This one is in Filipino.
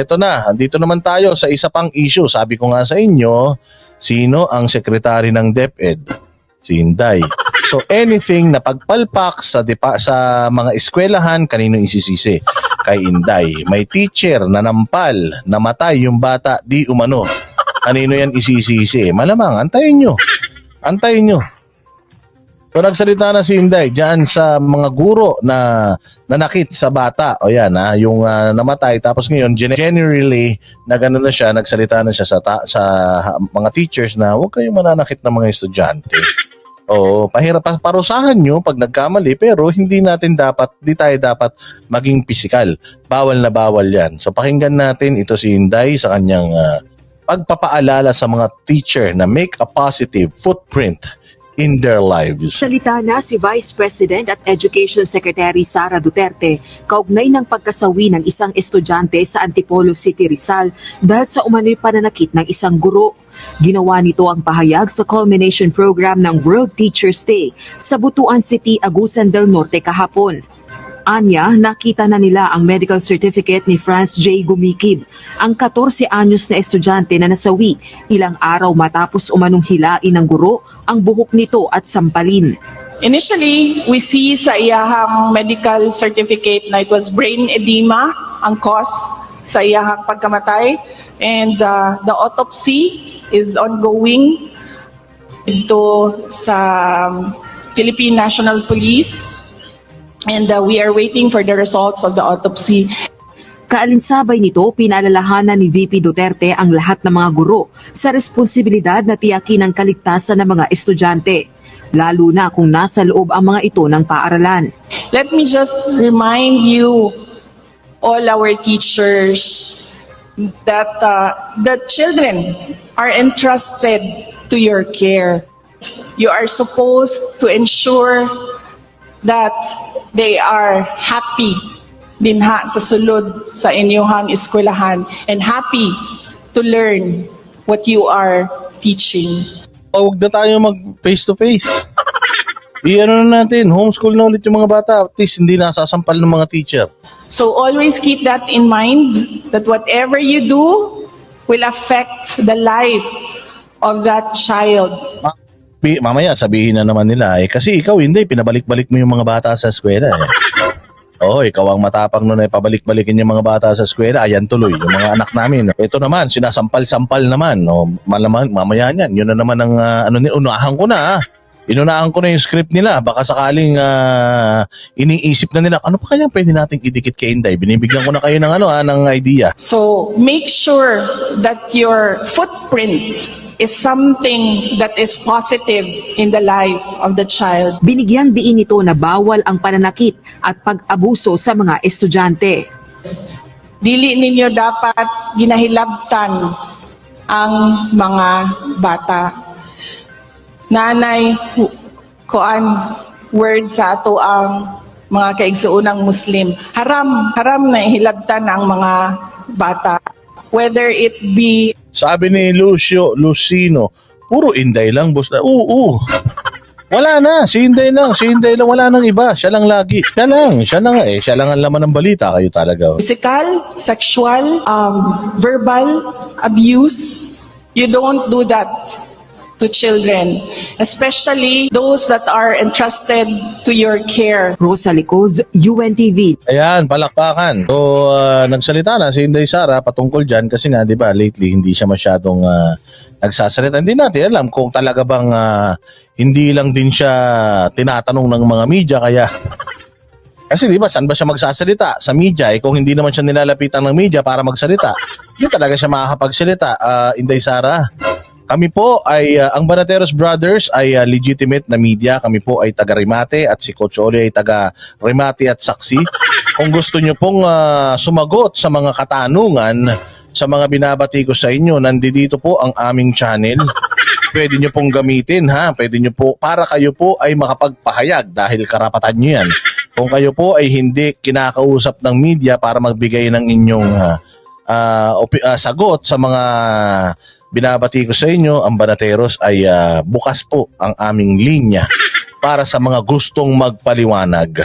Ito na, andito naman tayo sa isa pang issue. Sabi ko nga sa inyo, sino ang sekretary ng DepEd? Si Inday. So anything na pagpalpak sa depa- sa mga eskwelahan, kanino isisisi? Kay Inday. May teacher na nampal, namatay yung bata, di umano. Kanino yan isisisi? Malamang, antayin nyo. Antayin nyo. So nagsalita na si Inday diyan sa mga guro na nanakit sa bata. O yan ha, yung ah, namatay tapos ngayon gen- generally nagano na siya, nagsalita na siya sa ta- sa mga teachers na huwag kayong mananakit ng mga estudyante. Oo, pahirap pa parusahan nyo pag nagkamali pero hindi natin dapat, di tayo dapat maging pisikal. Bawal na bawal yan. So pakinggan natin ito si Inday sa kanyang ah, pagpapaalala sa mga teacher na make a positive footprint in their lives. Salita na si Vice President at Education Secretary Sara Duterte kaugnay ng pagkasawi ng isang estudyante sa Antipolo City, Rizal dahil sa umano'y pananakit ng isang guro. Ginawa nito ang pahayag sa culmination program ng World Teachers Day sa Butuan City, Agusan del Norte kahapon. Anya, nakita na nila ang medical certificate ni France J. Gumikib, ang 14 anyos na estudyante na nasawi ilang araw matapos umanong hilain ng guro ang buhok nito at sampalin. Initially, we see sa iyahang medical certificate na it was brain edema ang cause sa iyahang pagkamatay and uh, the autopsy is ongoing dito sa um, Philippine National Police and uh, we are waiting for the results of the autopsy. Kaalinsabay nito, pinaalalahanan ni VP Duterte ang lahat ng mga guro sa responsibilidad na tiyakin ang kaligtasan ng mga estudyante, lalo na kung nasa loob ang mga ito ng paaralan. Let me just remind you, all our teachers, that uh, the children are entrusted to your care. You are supposed to ensure that they are happy dinha sa sulod sa inyong eskwelahan and happy to learn what you are teaching. O, Huwag na tayo mag face to face. I-ano na natin, homeschool na ulit yung mga bata. At least hindi nasasampal ng mga teacher. So always keep that in mind that whatever you do will affect the life of that child. Pi- mamaya sabihin na naman nila, eh kasi ikaw hindi, pinabalik-balik mo yung mga bata sa eskwela. Eh. Oo, ikaw ang matapang nun eh, pabalik-balikin yung mga bata sa eskwela, ayan tuloy, yung mga anak namin. Ito naman, sinasampal-sampal naman. No? Malaman, mamaya niyan, yun na naman ang, ah, ano, ni- unahan ko na ah. Inunahan ko na yung script nila. Baka sakaling ah, iniisip na nila, ano pa kaya pwede nating idikit kay Inday? Binibigyan ko na kayo ng, ano, ah, ng idea. So make sure that your footprint is something that is positive in the life of the child. Binigyang diin ito na bawal ang pananakit at pag-abuso sa mga estudyante. Dili ninyo dapat ginahilabtan ang mga bata. Nanay, koan, word sa ato ang mga kaigsuunang Muslim. Haram, haram na ihilabtan ang mga bata. Whether it be Sabi ni Lucio, Lucino, puro Inday lang, boss. Na, oo, Wala na, si Inday lang, si Inday lang, wala nang iba. Siya lang lagi. Siya lang, siya lang eh. Siya lang ang laman ng balita, kayo talaga. physical, sexual, um, verbal abuse. You don't do that to children, especially those that are entrusted to your care. Rosa Licoz, UNTV. Ayan, palakpakan. So, ah, nagsalita na si Inday Sara patungkol dyan kasi nga, di ba, lately, hindi siya masyadong ah, nagsasalita. Hindi natin alam kung talaga bang ah, hindi lang din siya tinatanong ng mga media kaya kasi di ba, saan ba siya magsasalita? Sa media, eh, kung hindi naman siya nilalapitan ng media para magsalita, hindi talaga siya makakapagsalita. Ah, Inday Sara, kami po ay, ah, ang Banateros Brothers ay ah, legitimate na media. Kami po ay taga Rimate at si Coach Oli ay taga Rimate at Saksi. Kung gusto nyo pong ah, sumagot sa mga katanungan sa mga binabati ko sa inyo, nandito po ang aming channel. Pwede nyo pong gamitin ha. Pwede nyo po, para kayo po ay makapagpahayag dahil karapatan nyo yan. Kung kayo po ay hindi kinakausap ng media para magbigay ng inyong ah, opi- ah, sagot sa mga binabati ko sa inyo, ang Banateros ay ah, bukas po ang aming linya para sa mga gustong magpaliwanag.